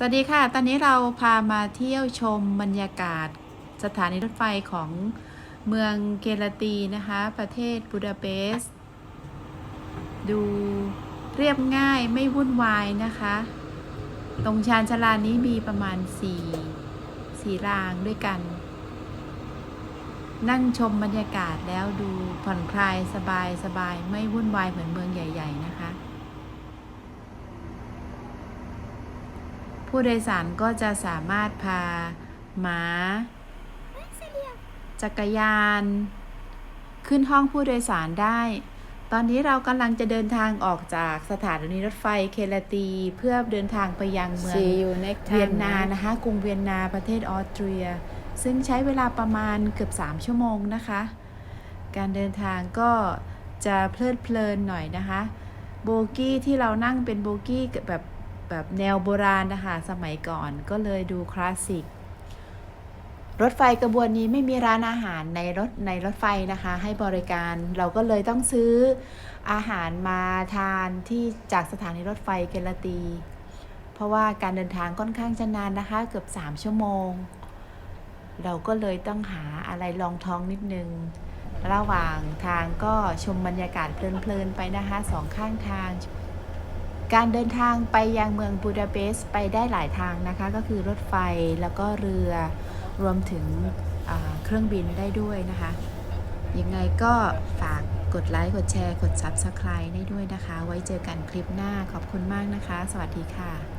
สวัสดีค่ะ ตอนนี้เราพามาเที่ยวชมบรรยากาศสถานีรถไฟของเมืองเกลาตีนะคะ ประเทศบูดาเปสต์ดูเรียบง่ายไม่วุ่นวายนะคะ ตรงชานชาลานี้มีประมาณ4สี่รางด้วยกัน นั่งชมบรรยากาศแล้วดูผ่อนคลายสบายสบายไม่วุ่นวายเหมือนเมืองใหญ่ ๆ นะคะ ผู้โดยสารก็จะสามารถพาหมาจักรยาน ขึ้นห้องผู้โดยสารได้ ตอนนี้เรากำลังจะเดินทางออกจากสถานีรถไฟเคลาตี เพื่อเดินทางไปยังเมือง See you next time เวียนนานะคะกรุงเวียนนาประเทศออสเตรีย ซึ่งใช้เวลาประมาณเกือบ 3 ชั่วโมงนะคะ การเดินทางก็จะเพลิดเพลินหน่อยนะคะ โบกี้ที่เรานั่งเป็นโบกี้แบบ แบบแนวโบราณนะคะสมัยก่อนก็เลยดูคลาสสิกรถไฟกระบวนนี้ไม่มีร้านอาหารในรถในรถไฟนะคะ ให้บริการเราก็เลยต้องซื้ออาหารมาทานที่จากสถานีรถไฟเกลตี เพราะว่าการเดินทางค่อนข้างจะนานนะคะ เกือบ 3 ชั่วโมง เราก็เลยต้องหาอะไรรองท้องนิดนึง ระหว่างทางก็ชมบรรยากาศเพลินๆไปนะคะสองข้างทาง การเดินทางไปยังเมืองบูดาเปสต์ไปได้หลายทางนะคะ ก็คือรถไฟแล้วก็เรือรวมถึงเครื่องบินได้ด้วยนะคะ ยังไงก็ฝากกดไลค์ กดแชร์ กด Subscribe ได้ด้วยนะคะ ไว้เจอกันคลิปหน้าขอบคุณมากนะคะ สวัสดีค่ะ